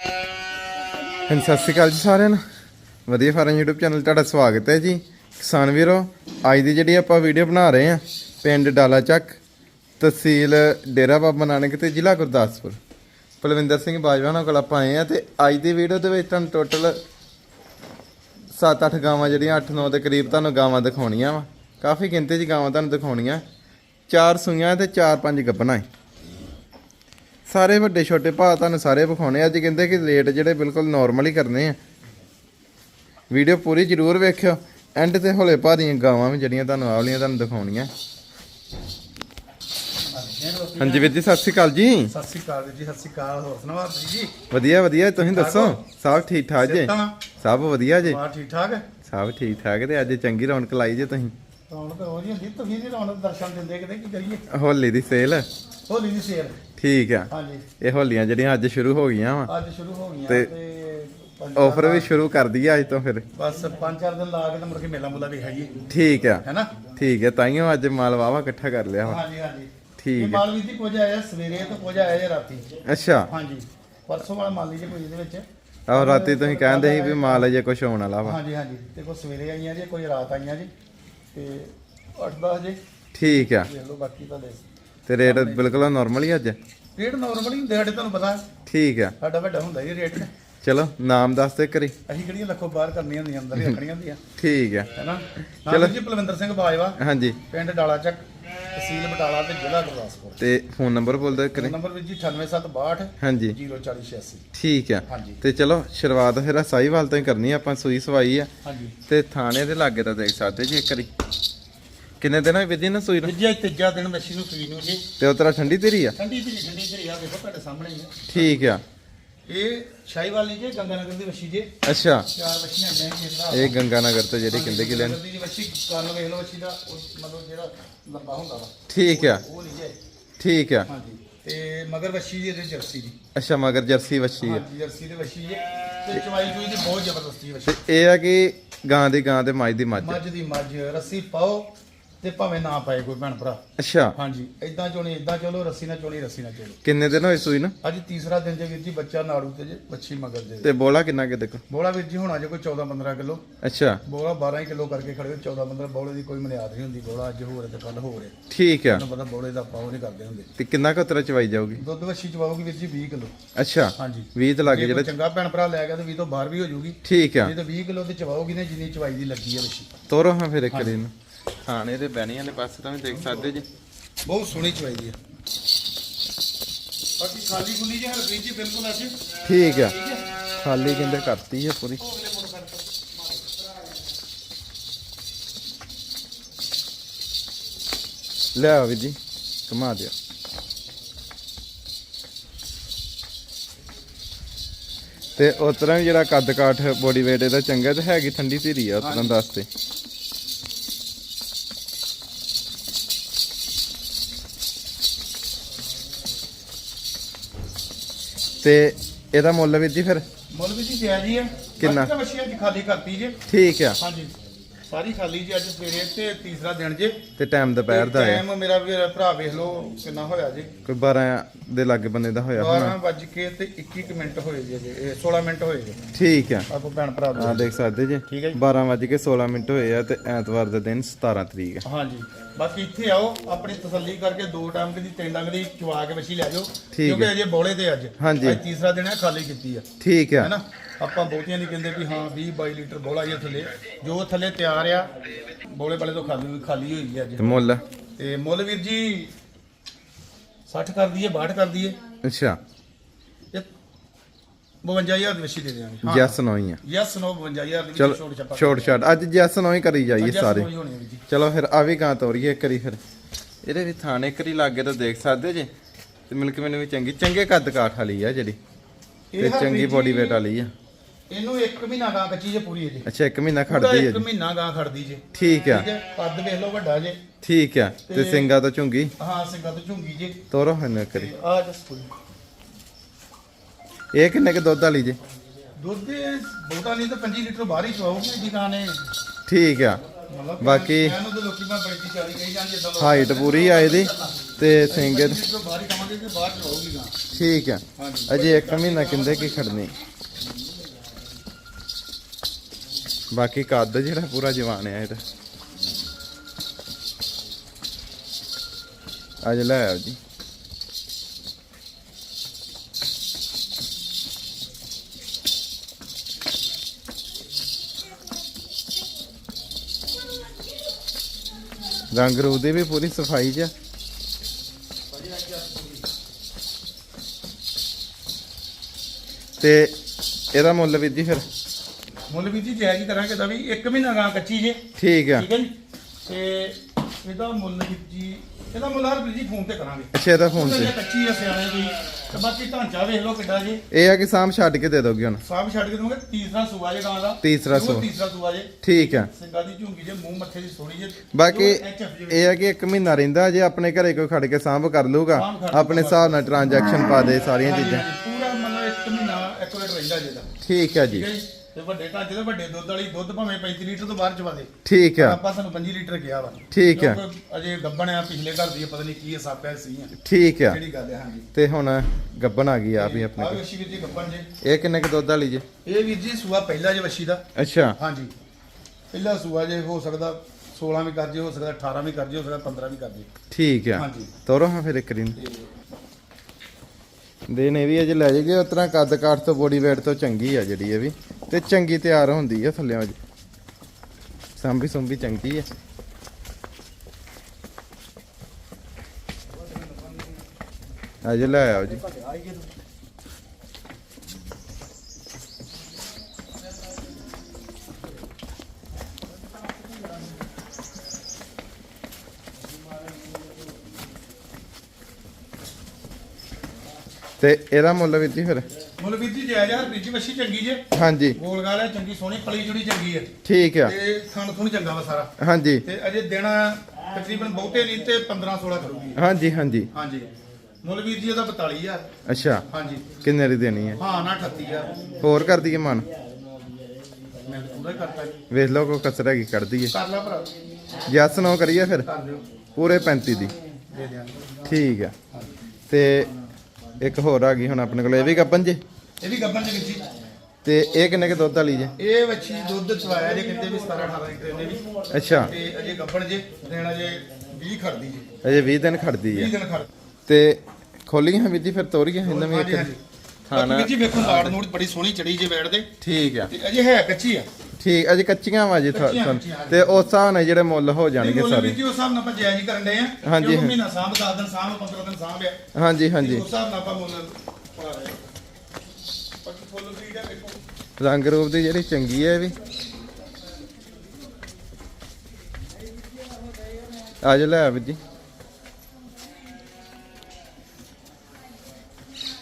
ਹਾਂਜੀ, ਸਤਿ ਸ਼੍ਰੀ ਅਕਾਲ ਜੀ ਸਾਰਿਆਂ ਨੂੰ। ਵਧੀਆ ਫਾਰਮ YouTube ਚੈਨਲ ਤੁਹਾਡਾ ਸਵਾਗਤ ਹੈ ਜੀ। ਕਿਸਾਨ ਵੀਰੋ, ਅੱਜ ਦੀ ਜਿਹੜੀ ਆਪਾਂ ਵੀਡੀਓ ਬਣਾ ਰਹੇ ਹਾਂ, ਪਿੰਡ ਡਾਲਾ ਚੱਕ, ਤਹਿਸੀਲ ਡੇਰਾ ਬਾਬਾ ਨਾਨਕ ਤੇ ਜ਼ਿਲ੍ਹਾ ਗੁਰਦਾਸਪੁਰ। ਪਲਵਿੰਦਰ ਸਿੰਘ ਬਾਜਵਾ ਨਾਲ ਕੋਲ ਆਪਾਂ ਆਏ ਆ ਤੇ ਅੱਜ ਦੀ ਵੀਡੀਓ ਦੇ ਵਿੱਚ ਤੁਹਾਨੂੰ ਟੋਟਲ 7-8 ਗਾਵਾਂ ਜਿਹੜੀਆਂ 8-9 ਦੇ ਕਰੀਬ ਤੁਹਾਨੂੰ ਗਾਵਾਂ ਦਿਖਾਉਣੀਆਂ ਵਾ। ਕਾਫੀ ਗਿਣਤੀ 'ਚ ਗਾਵਾਂ ਤੁਹਾਨੂੰ ਦਿਖਾਉਣੀਆਂ। ਚਾਰ ਸੂਈਆਂ ਤੇ ਚਾਰ ਪੰਜ ਗੱਭਣਾ ਹੈ ਸਾਰੇ ਵੱਡੇ ਛੋਟੇ ਭਾਅ ਤੁਹਾਨੂੰ ਸਾਰੇ ਵਿਖਾਉਣੇ। ਅੱਜ ਕਹਿੰਦੇ ਕਿ ਰੇਟ ਜਿਹੜੇ ਬਿਲਕੁਲ ਨਾਰਮਲ ਹੀ ਕਰਨੇ ਆ। ਵੀਡੀਓ ਪੂਰੀ ਜ਼ਰੂਰ ਵੇਖਿਓ। ਐਂਡ ਤੇ ਹੌਲੇ ਭਾਅ ਦੀਆਂ ਗਾਵਾਂ ਵੀ ਜਿਹੜੀਆਂ ਤੁਹਾਨੂੰ ਆਹ ਵਾਲੀਆਂ ਤੁਹਾਨੂੰ ਦਿਖਾਉਣੀਆਂ। ਹਾਂਜੀ ਵੀਰ ਜੀ ਸਤਿ ਸ਼੍ਰੀ ਅਕਾਲ ਜੀ। ਸਤਿ ਸ਼੍ਰੀ ਅਕਾਲ ਵੀਰ ਜੀ ਸਤਿ ਸ਼੍ਰੀ ਅਕਾਲ। ਹੋਰ ਸੁਣਾਓ ਆਪ ਜੀ ਵਧੀਆ ਵਧੀਆ। ਤੁਸੀਂ ਦੱਸੋ? ਸਭ ਠੀਕ ਠਾਕ ਜੀ? ਸਭ ਵਧੀਆ ਜੀ। ਠੀਕ ਠਾਕ ਸਭ ਠੀਕ ਠਾਕ ਤੇ ਅੱਜ ਚੰਗੀ ਰੌਣਕ ਲਾਈ ਜੇ ਤੁਸੀਂ। ਰੌਣਕ ਤਾਂ ਹੋ ਜੀ ਹੁੰਦੀ ਤੁਸੀਂ ਜੀ ਰੌਣਕ ਦਰਸ਼ਨ ਦਿੰਦੇ ਕਿਤੇ ਕੀ ਕਰੀਏ? ਹੋਲੀ ਦੀ ਸੇਲ। ਹੋਲੀ ਦੀ ਸੇਲ। ਠੀਕ ਆ। ਹਾਂਜੀ। ਇਹ ਹੋਲੀਆਂ ਜਿਹੜੀਆਂ ਅੱਜ ਸ਼ੁਰੂ ਹੋ ਗਈਆਂ ਵਾ। ਅੱਜ ਸ਼ੁਰੂ ਹੋ ਗਈਆਂ ਤੇ ਤੇ ਪੰਜ ਆਫਰ ਵੀ ਸ਼ੁਰੂ ਕਰ ਦਈਏ ਅੱਜ ਤੋਂ ਫਿਰ। ਬਸ ਪੰਜ ਚਾਰ ਦਿਨ ਲਾ ਕੇ ਤਾਂ ਮੁੜ ਕੇ ਮੇਲਾ ਮੁਲਾ ਵੀ ਖਾਈਏ। ਠੀਕ ਆ। ਹੈਨਾ? ਠੀਕ ਹੈ ਤਾਈਓ ਅੱਜ ਮਾਲ ਵਾਵਾ ਇਕੱਠਾ ਕਰ ਲਿਆ ਵਾ। ਹਾਂਜੀ ਹਾਂਜੀ। ਠੀਕ ਹੈ। ਮਾਲ ਵੀ ਦੀ ਕੁਝ ਆਇਆ ਸਵੇਰੇ ਤੇ ਕੁਝ ਆਇਆ ਜੇ ਰਾਤੀ। ਅੱਛਾ। ਹਾਂਜੀ। ਪਰਸੋਂ ਵਾਲਾ ਮਾਲ ਜੇ ਕੋਈ ਇਹਦੇ ਵਿੱਚ। ਆਹ ਰਾਤੀ ਤੁਸੀਂ ਕਹਿੰਦੇ ਸੀ ਵੀ ਮਾਲ ਅਜੇ ਕੁਝ ਹੋਣ ਵਾਲਾ ਵਾ। ਹਾਂਜੀ ਹਾਂਜੀ। ਤੇ ਕੋਈ ਸਵੇਰੇ ਆਈਆਂ ਜੀ ਕੋਈ ਰਾਤ ਆਈਆਂ ਜੀ। ਤੇ 8-10 ਜੇ। ਠੀਕ ਆ। ਦੇਖ ਲਓ ਬਾਕੀ ਤਾਂ ਦੇ ਤੇ ਰੇਟ ਬਿਲਕੁਲ ਨਾਰਮਲ ਹੀ ਅੱਜ? ਰੇਟ ਨਾਰਮਲ ਹੀ ਹੁੰਦੇ ਸਾਡੇ ਤੁਹਾਨੂੰ ਪਤਾ। ਠੀਕ ਆ। ਸਾਡਾ ਵੱਡਾ ਹੁੰਦਾ ਜੀ ਰੇਟ ਚਲੋ ਨਾਮ ਦੱਸ ਦੇ ਕਰੀ ਅਸੀਂ ਕਿਹੜੀਆਂ ਲੱਖੋਂ ਬਾਹਰ ਕਰਨੀਆਂ ਹੁੰਦੀਆਂ ਅੰਦਰ ਹੀ ਰੱਖਣੀਆਂ ਹੁੰਦੀਆਂ। ਠੀਕ ਆ। ਹੈਨਾ? ਚਲੋ। ਜੀ ਪਲਵਿੰਦਰ ਸਿੰਘ ਬਾਜਵਾ। ਹਾਂਜੀ। ਪਿੰਡ ਡਾਲਾ ਚੱਕ ਤਹਿਸੀਲ ਬਟਾਲਾ ਤੇ ਜ਼ਿਲ੍ਹਾ ਗੁਰਦਾਸਪੁਰ। ਤੇ ਫੋਨ ਨੰਬਰ ਬੋਲ ਦੇ ਕਰੀ ਨੰਬਰ ਵੀ ਜੀ 98762 ਹਾਂਜੀ। 04086 ਠੀਕ ਆ। ਤੇ ਚਲੋ ਸ਼ੁਰੂਆਤ ਫਿਰ ਸਾਈਵਾਲ ਤੋਂ ਹੀ ਕਰਨੀ ਆ ਆਪਾਂ ਸੂਈ ਸਵਾਈ ਆ। ਹਾਂਜੀ। ਤੇ ਥਾਣੇ ਦੇ ਲਾਗੇ ਤਾਂ ਦੇਖ ਸਕਦੇ ਜੀ ਇੱਕ ਵਾਰੀ। ਕਿੰਨੇ ਦਿਨ ਹੋਏ ਵਿਧੀ ਨਾ ਸੂਈ ਨੂੰ? ਤੀਜਾ ਤੀਜਾ ਦਿਨ ਮੱਛੀ ਨੂੰ ਸੂਈ ਨੂੰ ਜੀ। ਤੇ ਉਤਰਾ ਠੰਡੀ ਤੇਰੀ ਆ? ਠੰਡੀ ਧੀਰੀ ਠੰਡੀ ਧੀਰੀ ਆ ਦੇਖੋ ਤੁਹਾਡੇ ਸਾਹਮਣੇ ਹੀ ਆ। ਠੀਕ ਆ। ਇਹ ਸ਼ਾਹੀ ਵਾਲੀ ਜੀ ਗੰਗਾਨਗਰ ਦੀ ਮੱਛੀ ਜੀ? ਅੱਛਾ। ਚਾਰ ਮੱਛੀਆਂ ਨੇ ਇਸ ਦਾ ਇਹ ਗੰਗਾ ਨਗਰ ਤੋਂ ਜਿਹੜੀ ਕਹਿੰਦੇ ਕਿ ਲੈਣ। ਦੀ ਮੱਛੀ ਕੰਨ ਵੇਖ ਲਓ ਮੱਛੀ ਦਾ ਉਹ ਮਤਲਬ ਜਿਹੜਾ ਲੰਬਾ ਹੁੰਦਾ ਵਾ। ਠੀਕ ਆ। ਉਹ ਨਹੀਂ ਹੈ ਠੀਕ ਆ। ਹਾਂਜੀ। ਤੇ ਮਗਰ ਵੱਛੀ ਦੀ ਇਹਦੇ ਜਰਸੀ ਦੀ। ਅੱਛਾ ਮਗਰ ਜਰਸੀ ਵੱਛੀ ਆ। ਹਾਂਜੀ ਜਰਸੀ ਦੇ ਵੱਛੀ ਹੈ ਤੇ ਚਵਾਈ ਚੂਈ ਦੀ ਬਹੁਤ ਜ਼ਬਰਦਸਤੀ ਵੱਛੀ। ਇਹ ਆ ਕਿ ਗਾਂ ਦੀ ਗਾਂ ਤੇ ਮੱਝ ਦੀ ਮੱਝ। ਮੱਝ ਦੀ ਮੱਝ ਰੱਸੀ ਪਾਓ। ਤੇ ਭਾਵੇਂ ਨਾ ਪਾਏ ਕੋਈ ਭੈਣ ਭਰਾ। ਅੱਛਾ। ਹਾਂਜੀ ਇਦਾਂ ਚੋਣੀ ਇਦਾਂ ਚਲੋ ਰੱਸੀ ਨਾ ਚੋਣੀ ਰੱਸੀ ਨਾ ਚੋਣੀ ਕਿੰਨੇ ਦਿਨ ਹੋਏ ਸੂਈ ਨੂੰ? ਅੱਜ ਤੀਸਰਾ ਦਿਨ ਜੇ ਵੀਰ ਜੀ ਬੱਚਾ ਨਾੜੂ ਤੇ ਜੇ ਵੱਛੀ ਮਗਰ ਜੇ। ਤੇ ਬੋਲਾ ਕਿੰਨਾ ਕਿ ਦੇਖੋ? ਬੋਲਾ ਵੀਰ ਜੀ ਹੋਣਾ ਜੇ ਕੋਈ 14 15 ਕਿਲੋ। ਅੱਛਾ। ਬੋਲਾ 12 ਕਿਲੋ ਕਰਕੇ ਖੜੇ ਹੋ 14 15 ਬੋਲੇ ਦੀ ਕੋਈ ਮਨਿਆਦ ਨਹੀਂ ਹੁੰਦੀ ਬੋਲਾ ਅੱਜ ਹੋਰ ਤੇ ਕੱਲ ਹੋਰ ਹੈ। ਠੀਕ ਆ। ਤੁਹਾਨੂੰ ਪਤਾ ਬੋਲੇ ਦਾ ਆਪਾਂ ਉਹ ਨਹੀਂ ਕਰਦੇ ਹੁੰਦੇ। ਤੇ ਕਿੰਨਾ ਕੁ ਉਤਰਾ ਚਵਾਈ ਜਾਊਗੀ? ਦੁੱਧ ਵੱਛੀ ਚਵਾਓਗੇ ਵੀਰ ਜੀ 20 ਕਿਲੋ। ਅੱਛਾ। ਹਾਂਜੀ। 20 ਤੇ ਲੱਗ ਜੇ ਜਿਹੜਾ ਚੰਗਾ ਭੈਣ ਭਰਾ ਲੈ ਗਿਆ ਤੇ 20 ਤੋਂ ਬਾਹਰ ਵੀ ਹੋ ਜਾਊਗੀ। ਠੀਕ ਆ। ਇਹ ਤਾਂ 20 ਕਿਲੋ ਤੇ ਚਵਾਓਗੀ ਨੇ ਜਿੰਨੀ ਚਵਾਈ ਦੀ ਲੱਗੀ ਹੈ ਵੱਛੀ। ਤੋਰੋ ਹਾਂ ਫਿਰ ਇੱਕ ਵਾਰੀ ਨੂੰ ਥਾਣੇ ਦੇ ਬੈਣੀਆਂ ਦੇ ਪਾਸੇ ਤਾਂ ਵੀ ਦੇਖ ਸਕਦੇ ਜੀ। ਬਹੁਤ ਸੋਹਣੀ ਚਵਾਈ ਦੀ ਹੈ ਬਾਕੀ ਖਾਲੀ ਗੁੱਲੀ ਜੇ ਹਰਪ੍ਰੀਤ ਜੀ ਬਿਲਕੁਲ ਅੱਜ ਠੀਕ ਆ। ਖਾਲੀ ਕਹਿੰਦੇ ਕਰਤੀ ਆ ਪੂਰੀ। ਲੈ ਆਓ ਵੀਰ ਜੀ ਘੁਮਾ ਦਿਓ। ਤੇ ਉਸ ਤਰ੍ਹਾਂ ਵੀ ਜਿਹੜਾ ਕੱਦ ਕਾਠ ਬੋਡੀ weight ਇਹਦਾ ਚੰਗਾ ਤੇ ਹੈਗੀ ਠੰਡੀ ਧੀਰੀ ਆ ਉਸ ਤਰ੍ਹਾਂ ਦੱਸਤੇ ਤੇ ਇਹਦਾ ਮੁੱਲ ਵੀਰ ਜੀ ਫਿਰ? ਮੁੱਲ ਵੀ ਜੀ ਦਿਆ ਜੀ ਹੈ ਕਿੰਨਾ? ਬਾਕੀ ਤਾਂ ਅੱਜ ਖਾਲੀ ਕਰਤੀ ਜੇ। ਠੀਕ ਆ। ਹਾਂਜੀ। ਸਾਰੀ ਖਾਲੀ ਜੀ ਅੱਜ ਸਵੇਰੇ ਤੇ ਤੀਸਰਾ ਦਿਨ ਜੇ। ਤੇ ਟਾਈਮ ਦੁਪਹਿਰ ਦਾ ਆ। ਟਾਈਮ ਮੇਰਾ ਵੀਰ ਭਰਾ ਵੇਖ ਲਓ ਕਿੰਨਾ ਹੋਇਆ ਜੀ। ਕੋਈ 12 ਦੇ ਲਾਗੇ ਬੰਨੇ ਦਾ ਹੋਇਆ ਹੋਣਾ। 12 ਵੱਜ ਕੇ ਤੇ 21 ਕੁ ਮਿੰਟ ਹੋਏ ਜੀ ਅਜੇ, ਇਹ 16 ਮਿੰਟ ਹੋਏ ਜੀ। ਠੀਕ ਆ। ਆਪੋ ਭੈਣ ਭਰਾ ਆ ਦੇਖ ਸਕਦੇ ਜੀ। ਠੀਕ ਹੈ ਜੀ। 12 ਵਜੇ ਕੇ 16 ਮਿੰਟ ਹੋਏ ਆ ਤੇ ਐਤਵਾਰ ਦੇ ਦਿਨ 17 ਤਰੀਕ ਆ। ਹਾਂਜੀ। ਬਾਕੀ ਇੱਥੇ ਆਓ ਆਪਣੀ ਤਸੱਲੀ ਕਰਕੇ ਦੋ ਟਾਈਮ ਦੀ ਤਿੰਨ ਡੰਗ ਦੀ ਚਵਾ ਕੇ ਵਛੀ ਲੈ ਜਾਓ। ਕਿਉਂਕਿ। ਅਜੇ ਬੋਲੇ ਤੇ ਅੱਜ। ਹਾਂਜੀ। ਅੱਜ ਤੀਸਰਾ ਦਿਨ ਹੈ ਖਾਲੀ ਕੀਤੀ ਆ। ਠੀਕ ਆ। ਹੈਨਾ ਆਪਾਂ ਬਹੁਤੀਆਂ ਨਹੀਂ ਕਹਿੰਦੇ ਵੀ ਹਾਂ 20 22 ਲੀਟਰ ਬੋਲਾ ਹੀ ਆ ਥੱਲੇ। ਜੋ ਥੱਲੇ ਤਿਆਰ ਆ ਬੋਲੇ ਵਾਲੇ ਤੋਂ ਖਾਲੀ ਖਾਲੀ ਹੋਈ ਹੈ ਅੱਜ। ਤੇ ਮੁੱਲ? ਤੇ ਮੁੱਲ ਵੀਰ ਜੀ 60 ਕਰ ਦਈਏ 62 ਕਰ ਦਈਏ। ਅੱਛਾ। ਇਹ 52000 ਦੀ ਵਛੀ ਦੇ ਦੇਵਾਂਗੇ ਜੈਸ ਨੋਈ ਆ ਯੈਸ ਨੋ 52000 ਦੀ ਚਲੋ ਛੋਟ ਛੱਪਾ ਛੋਟ ਛਾਟ। ਅੱਜ ਜੈਸ ਨੋਈ ਕਰੀ ਜਾਈਏ Yes, ਸਾਰੇ। no ਹੀ ਹੋਣੀ ਆ ਵੀਰ ਜੀ। ਚਲੋ ਫਿਰ ਆ ਵੀ ਗਾਂ ਤੋਰੀਏ ਇੱਕ ਵਾਰੀ ਫਿਰ। ਇਹਦੇ ਵੀ ਥਾਣੇ ਕਰੀ ਲਾਗੇ ਤਾਂ ਦੇਖ ਸਕਦੇ ਜੇ। ਤੇ ਮਿਲਕ ਮੈਨੂੰ ਵੀ ਚੰਗੀ ਚੰਗੇ ਕੱਦ ਕਾਠ ਵਾਲੀ ਆ ਜਿਹੜੀ। ਤੇ ਇਹ ਹਰ ਚੰਗੀ ਵੀਰ ਬੋਡੀ ਜੀ, weight ਵਾਲੀ ਆ। ਇਹਨੂੰ 1 ਮਹੀਨਾ ਗਾਂ ਕੱਚੀ ਜੇ ਪੂਰੀ ਹੈ ਜੀ। ਅੱਛਾ ਇੱਕ ਮਹੀਨਾ ਪੂਰਾ ਖੜਦੀ ਆ ਇੱਕ ਜੀ। ਮਹੀਨਾ ਗਾਂ ਖੜਦੀ ਜੇ। ਠੀਕ ਆ। ਠੀਕ ਹੈ ਕੱਦ ਵੇਖ ਲਓ ਵੱਡਾ ਜੇ। ਠੀਕ ਆ। ਤੇ ਤੇ- ਸਿੰਗਾ ਤੋਂ ਝੁੰਗੀ ਹਾਂ ਸਿੰਘਾਂ ਤੋਂ ਝੁੰਗੀ ਜੇ। ਤੋਰੋ ਹਨ ਕਰੀ ਤੇ ਆ ਜਸ ਇਹ ਕਿੰਨੇ ਕੁ ਦੁੱਧ ਵਾਲੀ ਜੇ? ਦੁੱਧ ਦੇ ਬਹੁਤਾ ਨਹੀਂ ਤਾਂ 25 ਲੀਟਰ ਬਾਹਰ ਹੀ ਚਵਾਓਗੇ ਜੀ ਗਾਂ ਨੇ। ਠੀਕ ਆ। ਮਤਲਬ ਬਾਕੀ ਇਹਨਾਂ ਦੇ ਲੋਕੀ ਮੈਂ ਬੜੀ ਚਾਲੀ ਕਹੀ ਜਾਂਦੇ ਇਦਾਂ ਹਾਈਟ ਪੂਰੀ ਆ ਇਹਦੀ ਤੇ ਸਿੰਘ ਇਹਦੇ- ਤੋਂ ਬਾਹਰ ਹੀ ਕਵਾਂਗੇ ਕਿ ਬਾਹਰ ਚ ਰਹੂਗੀ ਗਾਂ ਠੀਕ ਆ। ਅਜੇ ਇੱਕ ਮਹੀਨਾ ਕਹਿੰਦੇ ਕਿ ਖੜਨੀ। ਬਾਕੀ ਕੱਦ ਜਿਹੜਾ ਪੂਰਾ ਜਵਾਨ ਆ ਇਹਦਾ। ਅੱਜ ਲੈ ਆਓ ਜੀ। ਰੰਗ ਰੂਪ ਦੀ ਵੀ ਪੂਰੀ ਸਫ਼ਾਈ ਚ। ਤੇ ਇਹਦਾ ਮੁੱਲ ਵੀ ਜੀ ਫਿਰ? ਮੁੱਲ ਵੀ ਜੀ ਜਾਇਜ਼ ਹੀ ਕਰਾਂਗੇ ਤਾਂ ਵੀ ਇੱਕ ਮਹੀਨਾ ਗਾਂ ਕੱਚੀ ਜੇ। ਠੀਕ ਆ। ਠੀਕ ਹੈ ਜੀ। ਤੇ ਇਹਦਾ ਮੁੱਲ ਜੀ ਇਹਦਾ ਮੁੱਲ ਹਰ ਜੀ ਫੋਨ ਤੇ ਕਰਾਂਗੇ। ਅੱਛਾ ਇਹਦਾ ਫੋਨ ਤੇ। ਕੱਚੀ ਆ ਸਿਆਣੇ ਦੀ। ਤੇ ਬਾਕੀ ਢਾਂਚਾ ਵੇਖ ਲਓ ਕਿੱਡਾ ਜੀ। ਇਹ ਆ ਕਿ ਸਾਮ ਛੱਡ ਕੇ ਦੇ ਦੋਗੇ ਹੁਣ? ਸਾਹਬ ਛੱਡ ਕੇ ਦਵਾਂਗੇ ਤੀਸਰਾ ਸੂਆ ਜੇ ਗਾਂ ਦਾ। ਤੀਸਰਾ ਸੂਆ। ਤੀਸਰਾ ਸੂਆ ਜੇ। ਠੀਕ ਆ। ਸਿੰਘਾਂ ਦੀ ਝੁੰਗੀ ਜੇ ਮੂੰਹ ਮੱਥੇ ਦੀ ਸੋਹਣੀ ਜੇ। ਬਾਕੀ ਇਹ ਆ ਕਿ ਇੱਕ ਮਹੀਨਾ ਰਹਿੰਦਾ ਜੇ ਆਪਣੇ ਘਰੇ ਕੋਈ ਖੜ ਕੇ ਸਾਂਭ ਕਰ ਲੂਗਾ ਆਪਣੇ ਹਿਸਾਬ ਨਾਲ ਟ੍ਰਾਂਜੈਕਸ਼ਨ ਪਾ ਦੇ ਸਾਰੀਆਂ ਚੀਜ਼ਾਂ। ਹਾਂਜੀ, ਪੂਰਾ ਮਤਲਬ ਇੱਕ ਮਹੀਨਾ ਐਕੂਰੇਟ ਰਹਿੰਦਾ ਜੇ ਦਾ ਠੀਕ ਆ ਜੀ। ਤੇ ਵੱਡੇ ਢਾਂਚੇ ਦੇ ਵੱਡੇ ਦੁੱਧ ਵਾਲੀ ਦੁੱਧ ਭਾਵੇਂ 35 ਲੀਟਰ ਤੋਂ ਬਾਹਰ ਚਵਾ ਦੇ ਠੀਕ ਆ। ਆਪਾਂ ਸਾਨੂੰ 5 ਲੀਟਰ ਗਿਆ ਵਾ। ਠੀਕ ਆ। ਕਿਉਂਕਿ ਅਜੇ ਗੱਬਣ ਆ ਪਿਛਲੇ ਘਰ ਦੀ ਆ, ਪਤਾ ਨਹੀਂ ਕੀ ਹਿਸਾਬ ਹੈ ਸੀ ਆ। ਠੀਕ ਆ। ਜਿਹੜੀ ਗੱਲ ਹੈ ਹਾਂਜੀ। ਤੇ ਹੁਣ ਗੱਬਨ ਆ ਗਈ ਆ ਵੀ ਆਪਣੇ ਆਹ ਕੋਲ। ਵੀਰ ਜੀ ਗੱਬਣ ਜੇ। ਇਹ ਕਿੰਨੇ ਕੁ ਦੁੱਧ ਵਾਲੀ ਜੇ? ਇਹ ਵੀਰ ਜੀ ਸੂਆ ਪਹਿਲਾ ਜੇ ਵਸ਼ੀ ਦਾ। ਅੱਛਾ। ਹਾਂਜੀ। ਪਹਿਲਾ ਸੂਆ ਜੇ ਹੋ ਸਕਦਾ 16 ਵੀ ਕਰ ਜੇ ਹੋ ਸਕਦਾ 18 ਵੀ ਕਰ ਜੇ ਹੋ ਸਕਦਾ 15 ਵੀ ਕਰ ਜੇ। ਠੀਕ ਆ। ਹਾਂਜੀ। ਤੋਰੋ ਹਾਂ ਫਿਰ ਇੱਕ ਦਿਨ। ਤੇ ਦੇਣ ਇਹ ਵੀ ਅਜੇ ਲੈ ਜਾਗੇ ਉਤਰਾ ਕੱਦ ਕਾਠ ਤੋਂ ਬੋਡੀ weight ਤੋਂ ਚੰਗੀ ਆ ਜਿਹੜੀ ਇਹ ਵੀ। ਤੇ ਚੰਗੀ ਤਿਆਰ ਹੁੰਦੀ ਆ ਥੱਲੇ ਜੀ। ਸੰਭੀ ਸੰਭੀ ਚੰਗੀ ਆ। ਅਜੇ ਲੈ ਆਓ ਜੀ। ਤੇ ਇਹਦਾ ਮੁੱਲ ਵੀ ਜੀ ਫਿਰ। ਮੁੱਲ ਵੀਰ ਜੀ ਜਾਇਜ਼ ਆ ਵੀਰ ਜੀ ਵਸ਼ੀ ਚੰਗੀ ਜੇ। ਹਾਂਜੀ। ਗੋਲ ਗਾਲ ਹੈ ਚੰਗੀ ਸੋਹਣੀ ਪਲੀ ਜੁੜੀ ਚੰਗੀ ਹੈ ਠੀਕ ਆ। ਤੇ ਥਣ ਥੁਣ ਚੰਗਾ ਵਾ ਸਾਰਾ। ਹਾਂਜੀ। ਤੇ ਅਜੇ ਦੇਣਾ ਤਕਰੀਬਨ ਬਹੁਤੇ ਨਹੀਂ ਤੇ 15 16 ਕਰੂਗੀ। ਹਾਂਜੀ ਹਾਂਜੀ। ਹਾਂਜੀ। ਮੁੱਲ ਵੀਰ ਜੀ ਉਹਦਾ 42000 ਅੱਛਾ। ਹਾਂਜੀ। ਕਿੰਨੇ ਦੀ ਦੇਣੀ ਹੈ ਹਾਂ ਨਾ 38000 ਹੋਰ ਕਰ ਦਈਏ ਮਨ? ਮੈਂ ਪੂਰਾ ਕਰਤਾ ਜੀ। ਵੇਖ ਲਓ ਕੋ ਕਸਰ ਹੈਗੀ ਕੱਢ ਦਈਏ। ਕਰ ਲਾ ਭਰਾ। ਜੱਸ ਨੋ ਕਰੀਏ ਫਿਰ। ਕਰ ਦਿਓ। ਪੂਰੇ 35 ਦੀ। ਦੇ ਦਿਆਂਗੇ। ਠੀਕ ਆ। ਤੇ ਇੱਕ ਹੋਰ ਆ ਗਈ ਹੁਣ ਆਪਣੇ ਕੋਲ ਇਹ ਵੀ ਗੱਪਨ ਜੇ? ਇਹ ਵੀ ਗੱਬਨ ਦੇ ਵਿੱਚ ਹੀ। ਤੇ ਇਹ ਕਿੰਨੇ ਕੇ ਦੁੱਧ ਵਾਲੀ ਜੇ? ਇਹ ਵੱਛੀ ਦੁੱਧ ਚਵਾਇਆ ਜੇ ਕਹਿੰਦੇ ਵੀ 17 18 ਲੀਟਰ ਨੇ ਵੀ। ਅੱਛਾ। ਤੇ ਅਜੇ ਗੱਬਣ ਜੇ ਦੇਣਾ ਜੇ 20 ਖੜਦੀ ਜੇ। ਅਜੇ 20 ਦਿਨ ਖੜਦੀ 20 ਹੈ ਦਿਨ ਖੜ ਤੇ ਖੋਲੀਆਂ ਵੀ ਜੀ ਫਿਰ ਤੋਰੀਆਂ ਇਹਨਾਂ ਵੀ ਹਾਂਜੀ ਹਾਂਜੀ। ਇੱਕ ਬਾਕੀ ਖਾਣਾ ਵੀਰ ਜੀ ਵੇਖੋ ਲਾੜ ਨੂੜ ਬੜੀ ਸੋਹਣੀ ਚੜੀ ਜੇ ਬੈਠ ਦੇ। ਠੀਕ ਆ। ਤੇ ਅਜੇ ਹੈ ਕੱਚੀ ਆ। ਠੀਕ ਅਜੇ ਕੱਚੀਆਂ ਵਾ ਜੀ ਕੱਚੀਆਂ, ਤੁਹਾਨੂੰ। ਕੱਚੀਆਂ, ਤੇ ਉਸ ਹਿਸਾਬ ਨਾਲ ਜਿਹੜੇ ਮੁੱਲ ਹੋ ਜਾਣਗੇ ਮੁੱਲ ਸਾਰੇ। ਜੀ ਉਸ ਹਿਸਾਬ ਨਾਲ ਆਪਾਂ ਜਾਇਜ਼ ਹੀ ਕਰਨ ਦੇ ਆ। ਹਾਂਜੀ, ਕਿਉਂਕਿ ਹਾਂ। ਮਹੀਨਾ ਸਾਂਭ 10 ਦਿਨ ਸਾਂਭ 15 ਦਿਨ ਸਾਂਭ ਆ ਹਾਂਜੀ ਹਾਂਜੀ। ਉਸ ਹਿਸਾਬ ਨਾਲ ਆਪਾਂ ਮੁੱਲ ਪਾ ਰਹੇ ਹਾਂ। ਬਾਕੀ ਫੁੱਲ ਫਰੀਡ ਹੈ ਵੇਖੋ। ਰੰਗ ਰੂਪ ਦੀ ਜਿਹੜੀ ਚੰਗੀ ਹੈ ਇਹ ਵੀ। ਅੱਜ ਲੈ ਆ ਵੀਰ ਜੀ।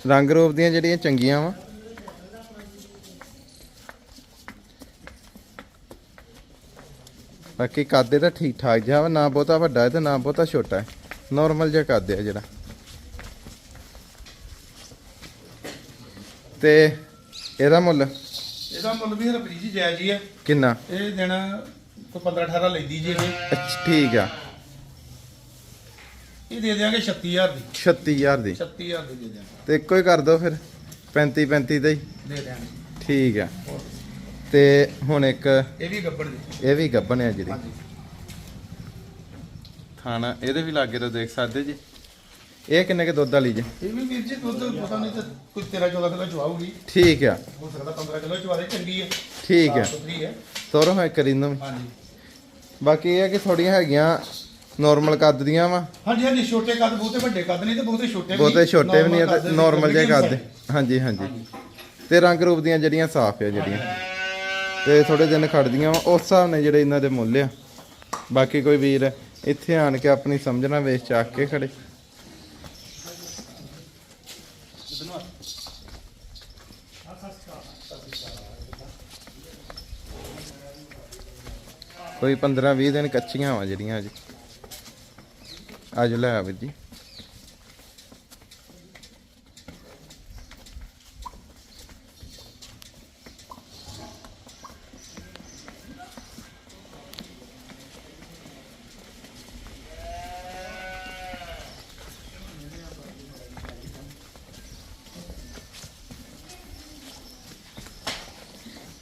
ਰੰਗ ਰੂਪ ਦੀਆਂ ਜਿਹੜੀਆਂ ਚੰਗੀਆਂ ਵਾ। ਬਾਕੀ ਕਾਦੇ ਤਾਂ ਠੀਕ ਠਾਕ ਜਿਹਾ ਵਾ ਨਾ ਬਹੁਤਾ ਵੱਡਾ ਹੈ ਤੇ ਨਾ ਬਹੁਤਾ ਛੋਟਾ ਹੈ। ਨਾਰਮਲ ਜਿਹਾ ਕਾਦੇ ਆ ਜਿਹੜਾ। ਤੇ ਇਹਦਾ ਮੁੱਲ? ਇਹਦਾ ਮੁੱਲ ਵੀ ਹਰਪ੍ਰੀਤ ਜੀ ਜਾਇਜ਼ ਹੀ ਹੈ ਕਿੰਨਾ? ਇਹ ਦਿਨ ਕੋਈ 15 18 ਲੈਂਦੀ ਜੀ ਇਹ ਅੱਛਾ ਠੀਕ ਆ। ਇਹ ਦੇ ਦਿਆਂਗੇ 36000 ਦੀ। 36000 ਦੀ। 36000 ਦੀ ਦੇ ਦਿਆਂਗੇ। ਤੇ ਇੱਕੋ ਹੀ ਕਰ ਦੋ ਫਿਰ 35 35 ਦਾ ਹੀ। ਦੇ ਦਿਆਂਗੇ। ਠੀਕ ਆ। ਤੇ ਹੁਣ ਇੱਕ ਇਹ ਵੀ ਗੱਬੜ ਦੀ। ਇਹ ਵੀ ਗੱਬਨ ਹੈ ਜਿਹੜੀ। ਹਾਂਜੀ। ਖਾਣਾ ਇਹਦੇ ਵੀ ਲਾਗੇ ਤੋਂ ਦੇਖ ਸਕਦੇ ਜੀ। ਇਹ ਕਿੰਨੇ ਕੇ ਦੁੱਧ ਵਾਲੀ ਜੀ? ਇਹ ਵੀ ਵੀਰ ਜੀ ਦੁੱਧ ਪਤਾ ਨਹੀਂ ਤੇ ਕੋਈ 13 14 ਕਿਲੋ ਚਵਾਉਗੀ ਠੀਕ ਆ। ਹੋ ਸਕਦਾ 15 ਕਿਲੋ ਚਵਾ ਦੇ ਚੰਗੀ ਹੈ ਠੀਕ ਆ। ਸਾਫ਼ ਸੁਥਰੀ ਹੈ ਤੋਰੋ ਹੈ ਕਰਿੰਦੋ ਹਾਂਜੀ। ਬਾਕੀ ਇਹ ਹੈ ਕਿ ਥੋੜੀਆਂ ਹੈਗੀਆਂ ਨਾਰਮਲ ਕੱਦ ਦੀਆਂ ਵਾ। ਹਾਂਜੀ ਹਾਂਜੀ ਛੋਟੇ ਕੱਦ ਬਹੁਤੇ ਵੱਡੇ ਕੱਦ ਨਹੀਂ ਤੇ ਬਹੁਤੇ ਛੋਟੇ ਵੀ ਬਹੁਤੇ ਛੋਟੇ ਵੀ ਨਹੀਂ ਤੇ ਨਾਰਮਲ ਜਿਹੇ ਕੱਦ। ਹਾਂਜੀ ਹਾਂਜੀ। ਤੇ ਰੰਗ ਰੂਪ ਦੀਆਂ ਜਿਹੜੀਆਂ ਸਾਫ਼ ਆ ਜਿਹੜੀਆਂ। ਤੇ ਥੋੜੇ ਦਿਨ ਖੜਦੀਆਂ ਵਾ। ਉਸ ਹਿਸਾਬ ਨਾਲ ਜਿਹੜੇ ਇਹਨਾਂ ਦੇ ਮੁੱਲ ਆ। ਬਾਕੀ ਕੋਈ ਵੀਰ ਇੱਥੇ ਆਣ ਕੇ ਆਪਣੀ ਸਮਝਣਾ ਵੇਚ ਚੱਕ ਕੇ ਖੜੇ। ਕੋਈ 15 20 ਦਿਨ ਕੱਚੀਆਂ ਵਾ ਜਿਹੜੀਆਂ ਅੱਜ ਅੱਜ ਲੈ ਆ ਜੀ।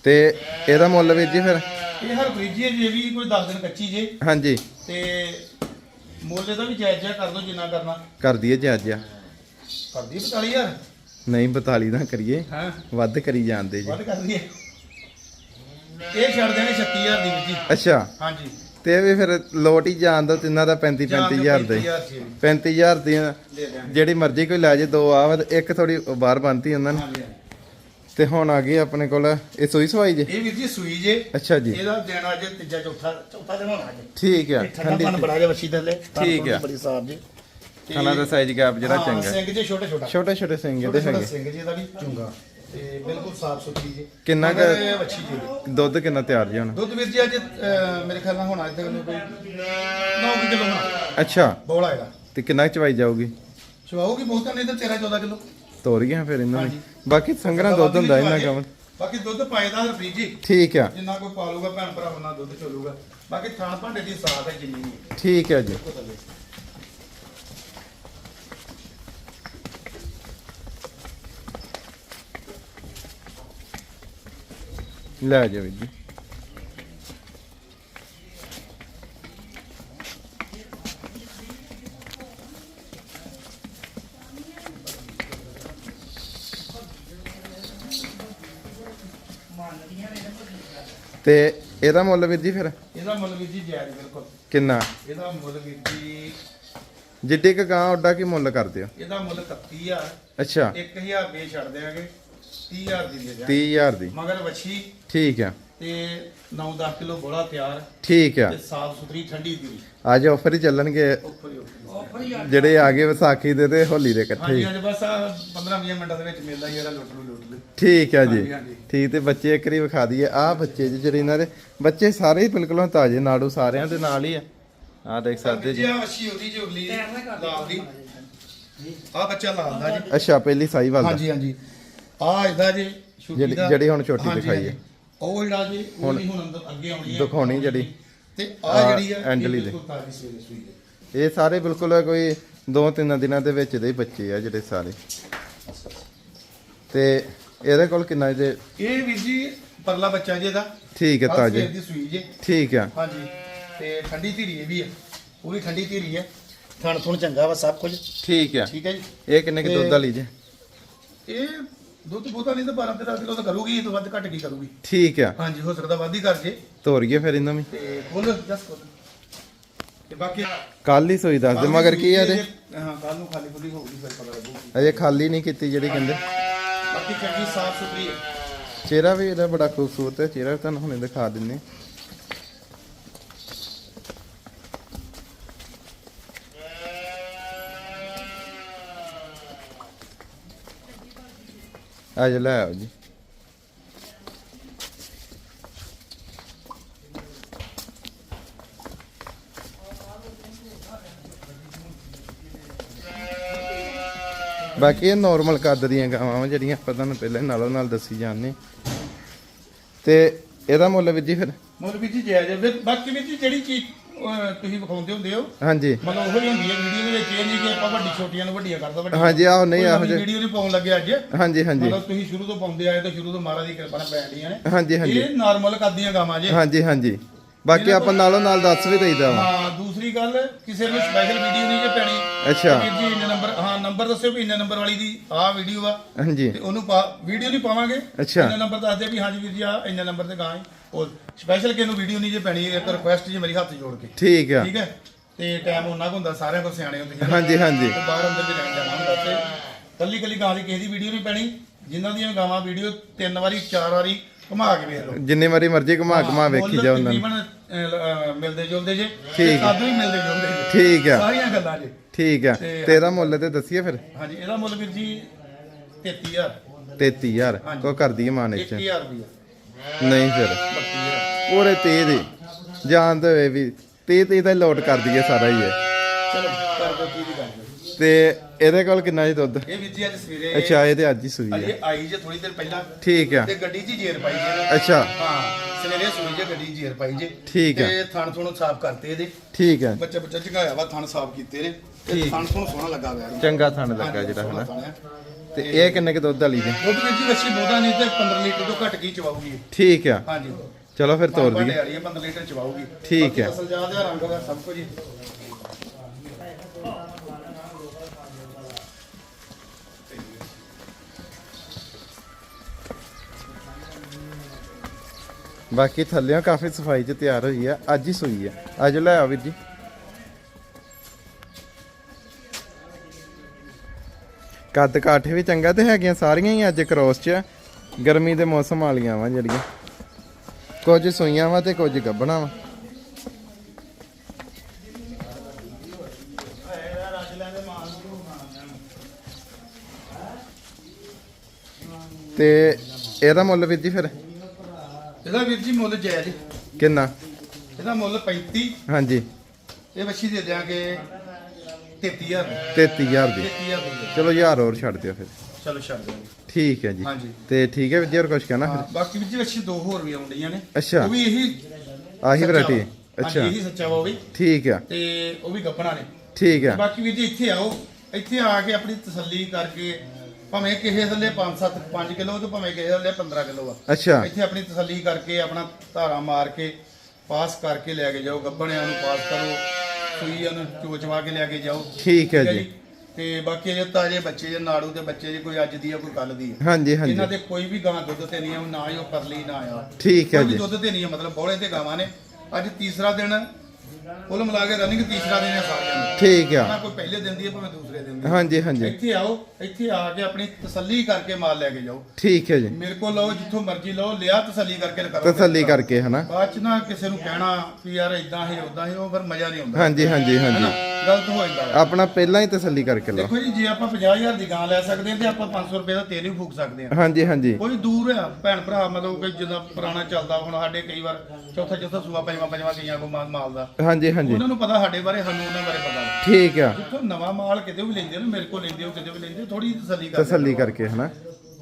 ਤੇ ਇਹਦਾ ਮੁੱਲ ਵੀਰ ਜੀ ਫਿਰ? ਇਹ ਹਰ ਫ੍ਰਿਜ ਜੇ ਵੀ ਕੋਈ 10 ਦਿਨ ਕੱਚੀ ਜੇ। ਹਾਂਜੀ। ਤੇ ਮੁੱਲ ਇਹਦਾ ਵੀ ਜਾਇਜ਼ ਕਰ ਦੋ ਜਿੰਨਾ ਕਰਨਾ। ਕਰ ਦਈਏ ਜੀ ਅੱਜ ਕਰਦੀ 45000 ਨਹੀਂ 42 ਨਾ ਕਰੀਏ। ਹਾਂ? ਵੱਧ ਕਰੀ ਜਾਂਦੇ ਜੀ। ਵੱਧ ਕਰ ਦਈਏ। ਇਹ ਛੱਡ ਦੇਣੇ 36000 ਦੀ ਵੀਰ ਜੀ। ਅੱਛਾ। ਹਾਂਜੀ। ਤੇ ਇਹ ਵੀ ਫਿਰ ਲੋਟ ਹੀ ਜਾਣ ਦੋ ਤਿੰਨਾਂ ਦਾ 35 35000 ਦਾ। ਹੀ 35000 ਜੀ 35000 ਦੀ ਦੇ ਦਿਆਂਗੇ ਜਿਹੜੀ ਮਰਜ਼ੀ ਕੋਈ ਲੈ ਜੇ ਦੋ ਆ ਇੱਕ ਥੋੜੀ ਬਾਹਰ ਬੰਨਤੀ ਉਹਨਾਂ ਨੇ। ਹਾਂਜੀ, ਹਾਂਜੀ। ਤੇ ਹੁਣ ਆ ਗਈ ਆਪਣੇ ਕੋਲ। ਇਹ ਸੋਈ ਸਵਾਈ ਜੇ? ਇਹ ਵੀਰ ਜੀ ਸੂਈ ਜੇ। ਅੱਛਾ ਜੀ। ਇਹਦਾ ਦਿਨ ਅੱਜ ਤੀਜਾ ਚੌਥਾ ਚੌਥਾ ਦਿਨ ਹੋਣਾ ਅੱਜ। ਠੀਕ ਆ। ਠੰਡਾ ਪਨ ਬੜਾ ਜਿਹਾ ਵੱਛੀ ਥੱਲੇ। ਠੀਕ ਆ। ਬੜੀ ਸਾਫ਼ ਜੀ। ਖਾਣਾ ਦਾ ਸਾਈਜ਼ ਗੈਪ ਜਿਹੜਾ ਚੰਗਾ। ਸਿੰਘ ਜੇ ਛੋਟੇ ਛੋਟਾ। ਛੋਟੇ ਛੋਟੇ ਸਿੰਘ ਇਹਦੇ ਹੈਗੇ। ਸਿੰਘ ਜੀ ਇਹਦਾ ਵੀ ਚੁੰਗਾ। ਤੇ ਬਿਲਕੁਲ ਸਾਫ਼ ਸੁਥਰੀ ਜੀ। ਕਿੰਨਾ ਕੁ- ਵੱਛੀ ਜੀ। ਦੁੱਧ ਕਿੰਨਾ ਤਿਆਰ ਜੀ ਹੁਣ? ਦੁੱਧ ਵੀਰ ਜੀ ਅੱਜ ਮੇਰੇ ਖਿਆਲ ਨਾਲ ਹੋਣਾ ਇੱਥੇ ਕੋਈ 9 ਕਿਲੋ ਹੋਣਾ। ਅੱਛਾ। ਬੋਲਾ ਇਹਦਾ। ਤੇ ਕਿੰਨਾ ਚਵਾਈ ਜਾਊਗੀ? ਚਵਾਉਗੀ ਬਹੁਤ ਨਹੀਂ ਤਾਂ 13 14 ਕਿਲੋ। ਤੋਰ ਗਿਆ ਫਿਰ ਇਹਨਾਂ ਨੇ। ਹਾਂਜੀ। ਬਾਕੀ ਸੰਗਰਾਂ ਦੁੱਧ ਹੁੰਦਾ ਇਹਨਾਂ ਕੰਮ ਬਾਕੀ ਦੁੱਧ ਪਾਏਦਾ ਹਰਪ੍ਰੀਤ ਜੀ। ਠੀਕ ਆ। ਜਿੰਨਾ ਕੋਈ ਪਾਲੂਗਾ ਭੈਣ ਭਰਾ ਉਹਨਾਂ ਦੁੱਧ ਚੋਲੂਗਾ। ਬਾਕੀ ਥਾਂ ਭਾਂਡੇ ਦੀ ਸਾਥ ਹੈ ਜਿੰਨੀ ਵੀ। ਹੈ। ਠੀਕ ਆ ਜੀ। ਥੱਲੇ। ਲੈ ਜਾ ਵੀਰ ਜੀ। ਤੇ ਇਹਦਾ ਮੁੱਲ ਵੀਰ ਜੀ ਫਿਰ? ਇਹਦਾ ਮੁੱਲ ਵੀਰ ਜੀ ਜਾਇਜ਼ ਬਿਲਕੁਲ। ਕਿੰਨਾ? ਇਹਦਾ ਮੁੱਲ ਵੀਰ ਜੀ ਜਿੱਡੀ ਕ ਗਾਂ ਓਡਾ ਕੀ ਮੁੱਲ ਕਰਦੇ ਹੋ ਇਹਦਾ ਮੁੱਲ 31000 ਅੱਛਾ। 1000 ਰੁਪਏ ਛੱਡ ਦੇਾਂਗੇ 30000 ਦੀ ਦੇ ਦਿਆਂਗੇ। 30000 ਦੀ। ਮਗਰ ਵੱਛੀ। ਠੀਕ ਆ। ਤੇ 9-10 ਕਿਲੋ ਬੋਲਾ ਤਿਆਰ ਠੀਕ ਆ। ਤੇ ਸਾਫ਼ ਸੁਥਰੀ ਠੰਡੀ ਦੀ। ਅੱਜ ਆਫਰ ਹੀ ਚੱਲਣਗੇ। ਜਿਹੜੇ ਆ ਗਏ ਵਿਸਾਖੀ ਦੇ ਤੇ ਹੋਲੀ ਦੇ ਇਕੱਠੇ ਹਾਂਜੀ ਹੀ। ਹਾਂਜੀ ਬਸ ਆ 15-20 ਮਿੰਟਾਂ ਦੇ ਵਿੱਚ ਮਿਲਦਾ ਹੀ ਇਹਦਾ ਲੁੱਟ ਲੂ ਲੁੱਟ ਲੂ ਠੀਕ ਆ ਜੀ। ਹਾਂਜੀ, ਹਾਂਜੀ। ਠੀਕ ਤੇ ਬੱਚੇ ਇੱਕ ਵਾਰੀ ਵਿਖਾ ਦਈਏ। ਆ ਬੱਚੇ ਜੀ ਜਿਹੜੇ ਇਹਨਾਂ ਦੇ ਬੱਚੇ ਸਾਰੇ ਹੀ ਬਿਲਕੁਲ ਤਾਜ਼ੇ ਨਾੜੂ ਸਾਰਿਆਂ ਦੇ ਨਾਲ ਹੀ ਆ। ਆ ਦੇਖ ਸਕਦੇ ਜੀ। ਆ ਵੱਛੀ ਉਹਦੀ ਜੋ ਅਗਲੀ ਲਾਲ ਦੀ। ਆ ਬੱਚਾ ਲਾਲ ਦਾ ਜੀ। ਅੱਛਾ ਪਹਿਲੀ ਸਾਈਵਾਲ ਦਾ। ਹਾਂਜੀ ਹਾਂਜੀ। ਆ ਇਹਦਾ ਜੀ ਛੋਟੀ ਜਿਹੜੀ- ਦਾ। ਜਿਹੜੀ ਹੁਣ ਛੋਟੀ ਹਾਂਜੀ, ਦਿਖਾਈ ਹੈ। ਹਾਂਜੀ। ਉਹ ਜਿਹੜਾ ਜੀ ਉਹ ਨਹੀਂ ਹੁਣ ਅੰਦਰ ਅੱਗੇ ਆਉਣੀ ਹੈ। ਦਿਖਾਉਣੀ ਜਿਹੜੀ। ਤੇ ਆ ਜਿਹੜੀ ਆ ਐਂਡਲੀ ਦੇ। ਬਿਲਕੁਲ ਤਾਜ਼ੀ ਸਵੇਰੇ ਸੂਈ ਹੈ। ਇਹ ਸਾਰੇ ਬਿਲਕੁਲ ਕੋਈ ਦੋ ਤਿੰਨ ਦਿਨਾਂ ਦੇ ਵਿੱਚ ਦੇ ਬੱਚੇ ਆ ਜਿਹੜੇ ਸਾਰੇ। ਤੇ ਇਹਦੇ ਕੋਲ ਕਿੰਨਾ ਜੇ ਇਹ ਵੀਰ ਜੀ ਪਰਲਾ ਬੱਚਾ ਜੀ ਇਹਦਾ। ਠੀਕ ਹੈ ਸੂਈ ਜੇ। ਠੀਕ ਆ। ਹਾਂਜੀ। ਤੇ ਠੰਡੀ ਧੀਰੀ ਇਹ ਵੀ ਹੈ ਪੂਰੀ ਠੰਡੀ ਧੀਰੀ ਹੈ ਥਣ ਥੁਣ ਚੰਗਾ ਵਾ ਸਭ ਕੁਝ। ਠੀਕ ਆ। ਠੀਕ ਹੈ ਜੀ। ਇਹ ਕਿੰਨੇ ਕਿ ਦੁੱਧ ਵਾਲੀ ਜੇ? ਇਹ ਦੁੱਧ ਬਹੁਤਾ ਨਹੀਂ ਤਾਂ 12 13 ਕਿਲੋ ਤਾਂ ਕਰੂਗੀ ਇਹ ਤੋਂ ਵੱਧ ਘੱਟ ਕੀ ਕਰੂਗੀ? ਠੀਕ ਆ। ਹਾਂਜੀ ਹੋ ਸਕਦਾ ਵੱਧ ਹੀ ਕਰ ਜੇ। ਤੋਰੀਏ ਫਿਰ ਇਹਨਾਂ ਵੀ ਤੇ ਖੋਲ ਜਸ ਖੋਲ। ਤੇ ਬਾਕੀ ਕੱਲ ਹੀ ਸੋਈ ਦੱਸ ਦੇ ਮਗਰ ਕੀ ਆ ਇਹਦੇ? ਹਾਂ ਕੱਲ ਨੂੰ ਖਾਲੀ ਖੁੱਲੀ ਹੋਊਗੀ ਫਿਰ ਪਤਾ ਲੱਗੂਗੀ ਅਜੇ ਖਾਲੀ ਨਹੀਂ ਕੀਤੀ ਜਿਹੜੀ ਕਹਿੰਦੇ। ਬਾਕੀ ਚੰਗੀ ਸਾਫ਼ ਸੁਥਰੀ ਹੈ। ਚਿਹਰਾ ਵੀ ਇਹਦਾ ਬੜਾ ਖੂਬਸੂਰਤ ਹੈ ਚਿਹਰਾ ਤੁਹਾਨੂੰ ਹੁਣੇ ਦਿਖਾ ਦਿੰਨੇ। ਅੱਜ ਲੈ ਆਓ ਜੀ। ਬਾਕੀ ਇਹ ਨਾਰਮਲ ਕੱਦ ਦੀਆਂ ਗਾਵਾਂ ਵਾ ਜਿਹੜੀਆਂ ਆਪਾਂ ਤੁਹਾਨੂੰ ਪਹਿਲਾਂ ਹੀ ਨਾਲੋਂ ਨਾਲ ਦੱਸੀ ਜਾਂਦੇ ਤੇ ਇਹਦਾ ਮੁੱਲ ਵੀਰ ਜੀ ਫਿਰ? ਮੁੱਲ ਵੀ ਜੀ ਜਾਇਜ਼ ਹੈ। ਫਿਰ ਬਾਕੀ ਵਿੱਚ ਜਿਹੜੀ ਚੀਜ਼ ਤੁਸੀਂ ਵਿਖਾਉਂਦੇ ਹੁੰਦੇ ਹੋ। ਹਾਂਜੀ। ਮਤਲਬ ਉਹ ਹੀ ਹੁੰਦੀ ਹੈ ਵੀਡੀਓ ਦੇ ਵਿੱਚ ਇਹ ਨਹੀਂ ਕਿ ਆਪਾਂ ਵੱਡੀ ਛੋਟੀਆਂ ਨੂੰ ਵੱਡੀਆਂ ਕਰਦਾ ਵੱਡੀ ਹਾਂਜੀ ਆਹੋ ਨਹੀਂ ਇਹੋ ਜਿਹੇ ਵੀਡੀਓ ਨਹੀਂ ਪਾਉਣ ਲੱਗੇ ਅੱਜ। ਹਾਂਜੀ ਹਾਂਜੀ। ਮਤਲਬ ਤੁਸੀਂ ਸ਼ੁਰੂ ਤੋਂ ਪਾਉਂਦੇ ਆਏ ਤਾਂ ਸ਼ੁਰੂ ਤੋਂ ਮਹਾਰਾਜ ਦੀ ਕਿਰਪਾ ਨਾਲ ਪੈਣ ਡੀਆਂ ਨੇ। ਹਾਂਜੀ ਹਾਂਜੀ। ਇਹ ਨਾਰਮਲ ਕਰਦੀਆਂ ਗਾਵਾਂ ਜੇ। ਹਾਂਜੀ ਹਾਂਜੀ। ਬਾਕੀ ਆਪਾਂ ਨਾਲੋਂ ਨਾਲ ਦੱਸ ਵੀ ਦਈਦਾ ਵਾ। ਹਾਂ ਦੂਸਰੀ ਗੱਲ ਕਿਸੇ ਨੂੰ ਸਪੈਸ਼ਲ ਵੀਡੀਓ ਨਹੀਂ ਜੇ ਪੈਣੀ ਅੱਛਾ। ਵੀਰ ਜੀ ਇੰਨੇ ਨੰਬਰ ਹਾਂ ਨੰਬਰ ਦੱਸਿਓ ਵੀ ਇੰਨੇ ਨੰਬਰ ਵਾਲੀ ਦੀ ਆਹ ਵੀਡੀਓ ਆ। ਹਾਂਜੀ। ਤੇ ਉਹਨੂੰ ਵੀਡੀਓ ਨਹੀਂ ਪਾਵਾਂਗੇ। ਅੱਛਾ। ਇੰਨੇ ਨੰਬਰ ਦੱਸਦੇ ਵੀ ਹਾਂਜੀ ਵੀਰ ਜੀ ਆ ਇੰਨੇ ਨੰਬਰ ਤੇ ਗਾਂ ਉਹ ਸਪੈਸ਼ਲ ਕਿਸੇ ਨੂੰ ਵੀਡੀਓ ਨਹੀਂ ਜੇ ਪੈਣੀ ਇੱਕ ਰਿਕੁਐਸਟ ਜੀ ਮੇਰੀ ਹੱਥ ਜੋੜ ਕੇ। ਠੀਕ ਆ। ਠੀਕ ਹੈ? ਤੇ ਟਾਈਮ ਉਹਨਾਂ ਕੁ ਹੁੰਦਾ ਸਾਰਿਆਂ ਕੋਲ ਸਿਆਣੇ ਹੁੰਦੇ। ਹਾਂਜੀ ਹਾਂਜੀ। ਬਾਹਰ ਅੰਦਰ ਵੀ ਲੈਣ ਜਾਣਾ ਹੁੰਦਾ ਤੇ ਕੱਲੀ ਕੱਲੀ ਗਾਂ ਦੀ ਕਿਸੇ ਦੀ ਵੀਡੀਓ ਨਹੀਂ ਪੈਣੀ ਜਿਨ੍ਹਾਂ ਦੀਆਂ ਗਾਵਾਂ ਵੀਡੀਓ ਤਿੰਨ ਵਾਰੀ ਚਾਰ ਵਾਰੀ ਘੁਮਾ ਕੇ ਵੇਖ ਲਓ। ਜਿੰਨੇ ਵਾਰੀ ਮਰਜ਼ੀ ਘੁਮਾ ਘੁਮਾ ਵੇਖੀ ਜਾ ਉਹਨਾਂ ਨੂੰ। ਤਕਰੀਬਨ, ਮਿਲਦੇ ਜੁਲਦੇ ਜੇ। ਠੀਕ। ਸਾਧੂ ਵੀ ਮਿਲਦੇ ਜੁਲਦੇ ਜੇ। ਠੀਕ ਆ ਸਾਰੀਆਂ ਗੱਲਾਂ ਜੇ। ਠੀਕ ਆ ਤੇ- ਤੇ ਇਹਦਾ ਮੁੱਲ ਤੇ ਦੱਸੀਏ ਫਿਰ? ਹਾਂਜੀ ਇਹਦਾ ਮੁੱਲ ਵੀਰ ਜੀ 33000 33000 ਹਾਂਜੀ। ਕੋ ਕਰਦੀ ਹੈ ਮਾਨ ਇੱਥੇ 1000 ਰੁਪਇਆ ਨਹੀਂ ਫਿਰ। 32000 ਪੂਰੇ 30 ਦੀ। ਜਾਣਦੇ ਹੋਏ ਵੀ 30 30 ਦਾ ਹੀ ਲੋਟ ਕਰ ਦਈਏ ਸਾਰਾ ਹੀ ਹੈ ਚਲੋ ਕਰ ਦੋ ਕੀ ਦੀ ਗੱਲ ਹੈ। ਤੇ ਇਹਦੇ ਕੋਲ ਕਿੰਨਾ ਜੀ ਦੁੱਧ? ਇਹ ਵੀਰ ਜੀ ਅੱਜ ਸਵੇਰੇ ਅੱਛਾ ਇਹ ਤੇ ਅੱਜ ਹੀ ਸੂਈ ਹੈ। ਅਜੇ ਆਈ ਜੇ ਥੋੜੀ ਦੇਰ ਪਹਿਲਾਂ ਠੀਕ ਆ। ਤੇ ਗੱਡੀ 'ਚ ਹੀ ਜੇਰ ਪਾਈ ਜੇ। ਅੱਛਾ। ਹਾਂ ਸਵੇਰੇ ਸੂਈ ਜੇ ਗੱਡੀ 'ਚ ਜੇਰ ਪਾਈ ਜੇ। ਠੀਕ ਆ। ਤੇ ਥਣ ਥੁਣ ਸਾਫ਼ ਕਰਤੇ ਇਹਦੇ। ਠੀਕ ਆ। ਬੱਚਾ ਬੱਚਾ ਝਗਾਇਆ ਵਾ ਥਣ ਸਾਫ਼ ਕੀਤੇ ਨੇ ਤੇ ਠੀਕ। ਥਣ ਥੁਣ ਸੋਹਣਾ ਲੱਗਾ ਹੋਇਆ ਇਹਨੂੰ। ਚੰਗਾ ਥਣ ਲੱਗਾ ਹਾਂਜੀ, ਜਿਹੜਾ ਸੋਹਣਾ ਹਨਾ। ਥਣ ਹੈ। ਤੇ ਇਹ ਕਿੰਨੇ ਕੁ ਦੁੱਧ ਵਾਲੀ ਜੀ? ਦੁੱਧ ਵਿੱਚ ਹੀ ਵੱਛੀ ਬਹੁਤਾ ਨਹੀਂ ਤੇ 15 ਲੀਟਰ ਤੋਂ ਘੱਟ ਕੀ ਚਵਾਉਗੀ ਠੀਕ ਆ। ਹਾਂਜੀ। ਚਲੋ ਫਿਰ ਤੋਰ ਹੈ 15 ਲੀਟਰ ਚਵਾਉਗੀ ਠੀਕ ਹੈ। ਅਸਲ ਜਾਤ ਦਾ ਰੰਗ ਦਾ ਸਭ ਕੁਝ ਹੀ। ਬਾਕੀ ਥੱਲਿਆਂ ਕਾਫੀ ਸਫ਼ਾਈ ਚ ਤਿਆਰ ਹੋਈ ਆ। ਅੱਜ ਹੀ ਸੂਈ ਆ। ਅੱਜ ਲੈ ਆ ਵੀਰ ਜੀ। ਕੱਦ ਕਾਠ ਵੀ ਚੰਗਾ ਤੇ ਹੈਗੀਆਂ ਸਾਰੀਆਂ ਹੀ ਅੱਜ ਕ੍ਰੋਸ ਚ ਗਰਮੀ ਦੇ ਮੌਸਮ ਵਾਲੀਆਂ ਵਾ ਜਿਹੜੀਆਂ। ਕੁਝ ਸੂਈਆਂ ਵਾ ਤੇ ਕੁਝ ਗੱਬਣਾ ਵਾ। ਤੇ ਇਹਦਾ ਮੁੱਲ ਵੀਰ ਜੀ ਫਿਰ? ਇਹਦਾ ਵੀਰ ਜੀ ਮੁੱਲ ਜਾਇਜ਼ ਕਿੰਨਾ? ਇਹਦਾ ਮੁੱਲ 35 ਹਾਂਜੀ। ਇਹ ਵੱਛੀ ਦੇ ਦਿਆਂਗੇ 33000 33000 ਦੀ। 33000 ਦੇ। ਚਲੋ ਯਾਰ ਹੋਰ ਛੱਡ ਦਿਓ ਫਿਰ। ਚਲੋ ਛੱਡ ਦਿਆਂਗੇ ਠੀਕ ਹੈ ਜੀ। ਹਾਂਜੀ। ਤੇ ਠੀਕ ਹੈ ਵੀਰ ਜੀ ਹੋਰ ਕੁਝ ਕਹਿਣਾ ਹਾਂ, ਫਿਰ ਬਾਕੀ ਵਿੱਚ ਵੱਛੀ ਦੋ ਹੋਰ ਵੀ ਆਉਂਦੀਆਂ ਨੇ। ਅੱਛਾ। ਉਹ ਵੀ ਇਹੀ ਆਹੀ ਸੱਚਾ ਵੈਰਾਈਟੀ ਵਾ। ਅੱਛਾ। ਇਹੀ ਸੱਚਾ ਵਾ ਉਹ ਵੀ। ਠੀਕ ਆ। ਤੇ ਉਹ ਵੀ ਗੱਪਣਾ ਨੇ। ਠੀਕ ਆ। ਬਾਕੀ ਵੀਰ ਜੀ ਇੱਥੇ ਆਓ। ਇੱਥੇ ਆ ਕੇ ਆਪਣੀ ਤਸੱਲੀ ਕਰਕੇ ਭਾਵੇਂ ਕਿਸੇ ਥੱਲੇ 5 7 5 ਕਿਲੋ ਤੇ ਭਾਵੇਂ ਕਿਸੇ ਥੱਲੇ 15 ਕਿਲੋ ਆ। ਅੱਛਾ। ਇੱਥੇ ਆਪਣੀ ਤਸੱਲੀ ਕਰਕੇ ਆਪਣਾ ਧਾਰਾ ਮਾਰ ਕੇ ਪਾਸ ਕਰਕੇ ਲੈ ਕੇ ਜਾਓ। ਗੱਬਣਿਆਂ ਨੂੰ ਪਾਸ ਕਰੋ। ਸੂਈਆਂ ਨੂੰ ਚੋਚਵਾ ਕੇ ਲੈ ਕੇ ਜਾਓ। ਠੀਕ ਹੈ ਜੀ। ਤੇ ਬਾਕੀ ਇਹ ਤਾਜੇ ਬੱਚੇ ਜੇ ਨਾੜੂ ਦੇ ਬੱਚੇ ਜੇ ਕੋਈ ਅੱਜ ਦੀ ਆ ਕੋਈ ਕੱਲ ਦੀ ਆ। ਹਾਂਜੀ ਹਾਂਜੀ। ਇਹਨਾਂ ਦੇ ਕੋਈ ਵੀ ਗਾਂ ਦੁੱਧ ਤੇ ਨਹੀਂ ਆ ਨਾ ਹੀ ਉਹ ਪਰਲੀ ਨਾ ਆ। ਠੀਕ ਹੈ ਜੀ। ਦੁੱਧ ਤੇ ਨਹੀਂ ਆ ਮਤਲਬ ਬੋਲੇ ਤੇ ਗਾਵਾਂ ਨੇ। ਅੱਜ ਤੀਸਰਾ ਦਿਨ ਕੁੱਲ ਮਿਲਾ ਕੇ ਰਨਿੰਗ ਤੀਸਰਾ ਦਿਨ ਹੈ ਸਾਰਿਆਂ ਦਾ ਠੀਕ ਨਾ ਆ ਕੋਈ ਪਹਿਲੇ ਦਿਨ ਦੀ ਹੈ ਭਾਵੇਂ ਦੂਸਰੇ ਦਿਨ ਦੀ ਹੈ। ਹਾਂਜੀ ਹਾਂਜੀ। ਇੱਥੇ ਆਓ ਇੱਥੇ ਆ ਕੇ ਆਪਣੀ ਤਸੱਲੀ ਕਰਕੇ ਮਾਲ ਲੈ ਕੇ ਜਾਓ। ਠੀਕ ਹੈ ਜੀ। ਮੇਰੇ ਕੋਲ ਲਓ ਜਿੱਥੋਂ ਮਰਜ਼ੀ ਲਓ ਲਿਆ ਤਸੱਲੀ ਕਰਕੇ ਕਰੋ। ਤਸੱਲੀ ਕਰਕੇ ਹਨਾ। ਬਾਅਦ ਚ ਨਾ ਕਿਸੇ ਨੂੰ ਕਹਿਣਾ ਵੀ ਯਾਰ ਇਦਾਂ ਹੀ ਉਦਾਂ ਹੀ ਉਹ ਫਿਰ ਮਜ਼ਾ ਨਹੀਂ ਆਉਂਦਾ। ਹਾਂਜੀ ਹਾਂਜੀ? ਹਾਂਜੀ। ਗਲਤ ਹੋ ਜਾਂਦਾ ਵਾ। ਆਪਣਾ ਪਹਿਲਾਂ ਹੀ ਤਸੱਲੀ ਕਰਕੇ ਲਓ। ਦੇਖੋ ਜੀ ਜੇ ਆਪਾਂ 50000 ਦੀ ਗਾਂ ਲੈ ਸਕਦੇ ਹਾਂ ਤੇ ਆਪਾਂ 500 ਰੁਪਏ ਦਾ ਤੇਲ ਵੀ ਫੂਕ ਸਕਦੇ ਹਾਂ। ਹਾਂਜੀ ਹਾਂਜੀ। ਕੋਈ ਦੂਰ ਆ ਭੈਣ ਭਰਾ ਮਤਲਬ ਕਿ ਜਦੋਂ ਪੁਰਾਣਾ ਚੱਲਦਾ ਹੁਣ ਸਾਡੇ ਕਈ ਵਾਰ ਚੌਥਾ ਚੌਥਾ ਸੂਆ ਪੰਜਵਾਂ ਪੰਜਵਾਂ ਕਈਆਂ ਕੋ ਮਾਲ ਮਾਲ ਦਾ। ਹਾਂਜੀ ਹਾਂਜੀ। ਉਹਨਾਂ ਨੂੰ ਪਤਾ ਸਾਡੇ ਬਾਰੇ ਸਾਨੂੰ ਉਹਨਾਂ ਬਾਰੇ ਪਤਾ। ਵਾ। ਠੀਕ ਆ। ਜਿੱਥੋਂ ਨਵਾਂ ਮਾਲ ਕਿਤੇ ਵੀ ਲੈਂਦੇ ਨੇ ਮੇਰੇ ਕੋਲ ਲੈਂਦੇ ਹੋ ਕਿਤੇ ਵੀ ਲੈਂਦੇ ਥੋੜੀ ਤਸੱਲੀ ਕਰਦੇ ਤਸੱਲੀ ਕਰਕੇ ਹਨਾ?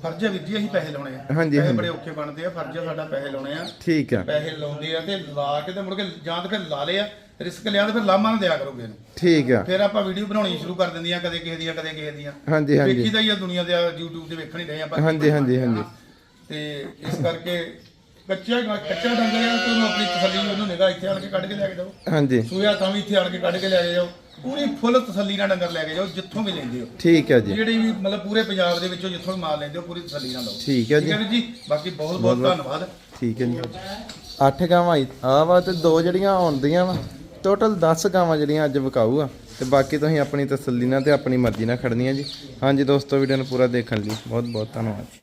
ਫਰਜ਼ ਹੈ ਵੀਰ ਜੀ ਅਸੀਂ ਪੈਸੇ ਲਾਉਣੇ ਆ। ਹਾਂਜੀ, ਪੈਸੇ ਹਾਂਜੀ। ਬੜੇ ਔਖੇ ਬਣਦੇ ਆ ਫਰਜ਼ ਹੈ ਸਾਡਾ ਪੈਸੇ ਲਾਉਣੇ ਆ। ਠੀਕ ਆ। ਪੈਸੇ ਲਾਉਂਦੇ ਆ ਤੇ ਲਾ ਕੇ ਤੇ ਮੁੜ ਕੇ ਜਾਂ ਤਾਂ ਫਿਰ ਲਾ ਲਿਆ ਰਿਸਕ ਲਿਆ ਤੇ ਫਿਰ ਲਾਮਾ ਨਾ ਦਿਆ ਕਰੋਗੇ ਇਹਨੂੰ। ਠੀਕ ਆ। ਫਿਰ ਆਪਾਂ ਵੀਡੀਓ ਬਣਾਉਣੀ ਸ਼ੁਰੂ ਕਰ ਦਿੰਦੀਆਂ ਕਦੇ ਕਿਸੇ ਦੀਆਂ ਕਦੇ ਕਿਸੇ ਦੀਆਂ। ਹਾਂਜੀ ਹਾਂਜੀ। ਵੇਖੀਦਾ ਹੀ ਆ ਦੁਨੀਆ ਦੇ YouTube ਤੇ ਵੇਖਣ ਹੀ ਰਹੇ ਆਪਾਂ। ਹਾਂਜੀ, ਹਾਂਜੀ, ਹਾਂਜੀ। ਤੇ ਇਸ ਕਰਕੇ ਕੱਚਾ ਕੱਚਾ ਡੰਗਰ ਆ ਤੇ ਉਹਨੂੰ ਆਪਣੀ ਤਸੱਲੀ ਉਹਨੂੰ ਨਿਗਾਹ ਇੱਥੇ ਆਣ ਕੇ ਕੱਢ ਕੇ ਲੈ ਕੇ ਜਾਓ। ਹਾਂਜੀ। ਸੂਇਆ ਤਾਂ ਵੀ ਇੱਥੇ ਆਣ ਕੇ ਕੱਢ ਕੇ ਲੈ ਜਾਓ। ਪੂਰੀ ਫੁੱਲ ਤਸੱਲੀ ਨਾਲ ਡੰਗਰ ਲੈ ਕੇ ਜਾਓ ਜਿੱਥੋਂ ਵੀ ਲੈਂਦੇ ਹੋ। ਠੀਕ ਹੈ ਜੀ। ਜਿਹੜੀ ਵੀ ਮਤਲਬ ਪੂਰੇ ਪੰਜਾਬ ਦੇ ਵਿੱਚੋਂ ਜਿੱਥੋਂ ਵੀ ਮਾਲ ਲੈਂਦੇ ਹੋ ਪੂਰੀ ਤਸੱਲੀ ਨਾਲ ਲਓ। ਠੀਕ ਹੈ ਜੀ। ਵੀਰ ਜੀ? ਬਾਕੀ ਬਹੁਤ ਬਹੁਤ ਧੰਨਵਾਦ। ਠੀਕ ਹੈ ਜੀ। ਅੱਠ ਗਾਵਾਂ ਆ ਵਾ ਤੇ ਦੋ ਜਿਹੜੀਆਂ ਆਉਂਦੀਆਂ ਵਾ ਟੋਟਲ 10 ਗਾਵਾਂ ਜਿਹੜੀਆਂ ਅੱਜ ਵਿਕਾਊ ਆ। ਤੇ ਬਾਕੀ ਤੁਸੀਂ ਆਪਣੀ ਤਸੱਲੀ ਨਾਲ ਤੇ ਆਪਣੀ ਮਰਜ਼ੀ ਨਾਲ ਖੜਨੀਆਂ ਜੀ। ਹਾਂਜੀ ਦੋਸਤੋ ਵੀਡੀਓ ਨੂੰ ਪੂਰਾ ਦੇਖਣ ਲਈ ਬਹੁਤ ਬਹੁਤ ਧੰਨਵਾਦ